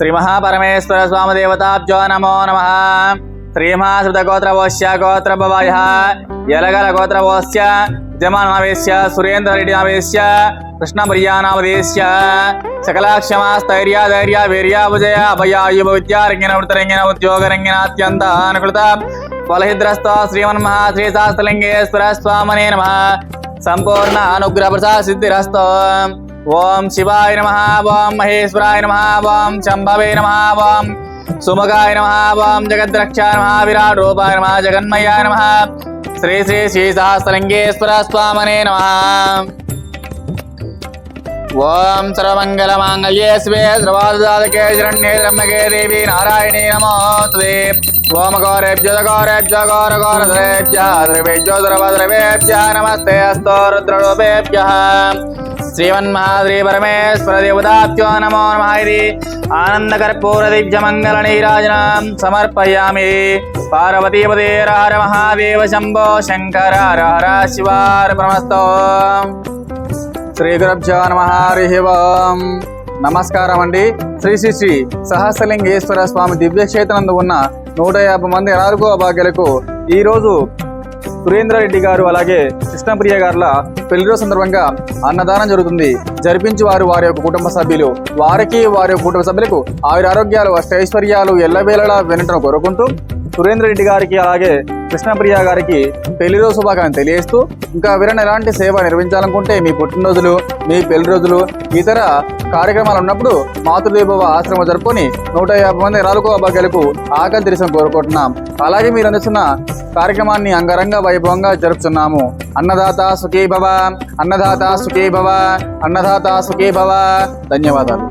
శ్రీ మహాపరమేశ్వర స్వామి దేవతాభ్యో నమో నమ శ్రీమహాశ్రుత గోత్రవోశ్య గోత్రభవయ యలగల గోత్రవోశ్య జమానావేశ్య సురేంద్ర రెడ్డి నావేశ్య కృష్ణ ప్రియానామదేశ్య సకలాక్షమాస్థైర్య ధైర్య వీర్య విజయ అభయాయుభ విద్యారంగిన వృతరంగిన ఉద్యోగరంగిన అత్యంత అనుకృత ఫలహిద్రస్త శ్రీమన్మహ శ్రీ శాస్త్రలింగేశ్వర స్వామనే నమ సంపూర్ణ అనుగ్రహ ప్రసాద సిద్ధిరస్తో ఓం శివాయ నమ ఓం మహేశ్వరాయ నమ ఓం శంభవే నమ ఓం సుమగాయ నమ ఓం జగద్రక్షాయ నమ విరాట్ రూపాయ నమ జగన్మయాయ నమ శ్రీ శ్రీ శ్రీ సహస్రలింగేశ్వర స్వామనే నమ ఓం సర్వమంగళమాంగళ్యే శివే ధ్రువాదాదకే శరణ్యే త్రమ్మకే దేవి నారాయణీ నమోస్తుతే ఓం గౌరేభ్య గౌరేభ్య గౌర గౌరద్రేభ్య ద్రవేభ్యో ద్రవద్రవేభ్య నమస్తే అస్తో రుద్రరూపేభ్య శ్రీమన్మహాద్రి పరమేశ్వర దేవదాత్యో నమో నమ ఇది ఆనందకర్పూర దివ్య మంగళ సమర్పయామి పార్వతీపదే హర మహాదేవ శంభో శంకర హర హర శివార ప్రమస్తో శ్రీ గురభ్యో నమ హరి నమస్కారం అండి శ్రీ శ్రీ శ్రీ సహస్రలింగేశ్వర స్వామి దివ్యక్షేత్రందు ఉన్న నూట యాభై మంది నాలుగో భాగ్యులకు ఈరోజు సురేంద్రారెడ్డి గారు అలాగే కృష్ణప్రియ గారుల పెళ్ళి రోజు సందర్భంగా అన్నదానం జరుగుతుంది. జరిపించి వారు వారి యొక్క కుటుంబ సభ్యులు వారికి వారి యొక్క కుటుంబ సభ్యులకు ఆయుర ఆరోగ్యాలు అష్టైశ్వర్యాలు ఎల్లవేళలా వినటం కోరుకుంటూ సురేంద్ర రెడ్డి గారికి అలాగే కృష్ణప్రియ గారికి పెళ్ళిరోజు శుభాకాంక్షలు తెలియజేస్తూ ఇంకా ఎవరైనా ఎలాంటి సేవ నిర్వహించాలనుకుంటే మీ పుట్టినరోజులు మీ పెళ్ళి రోజులు ఇతర కార్యక్రమాలు ఉన్నప్పుడు మాతృదేవవ ఆశ్రమం జరుపుకొని నూట యాభై మంది రాలుకో భాగ్యాలకు ఆకలి తీర్చడం కోరుకుంటున్నాం. అలాగే మీరు అందిస్తున్న కార్యక్రమాన్ని అంగరంగ వైభవంగా జరుపుతున్నాము. అన్నదాత సుఖీ భవ అన్నదాత సుఖీ భవ అన్నదాత సుఖీ భవ ధన్యవాదాలు.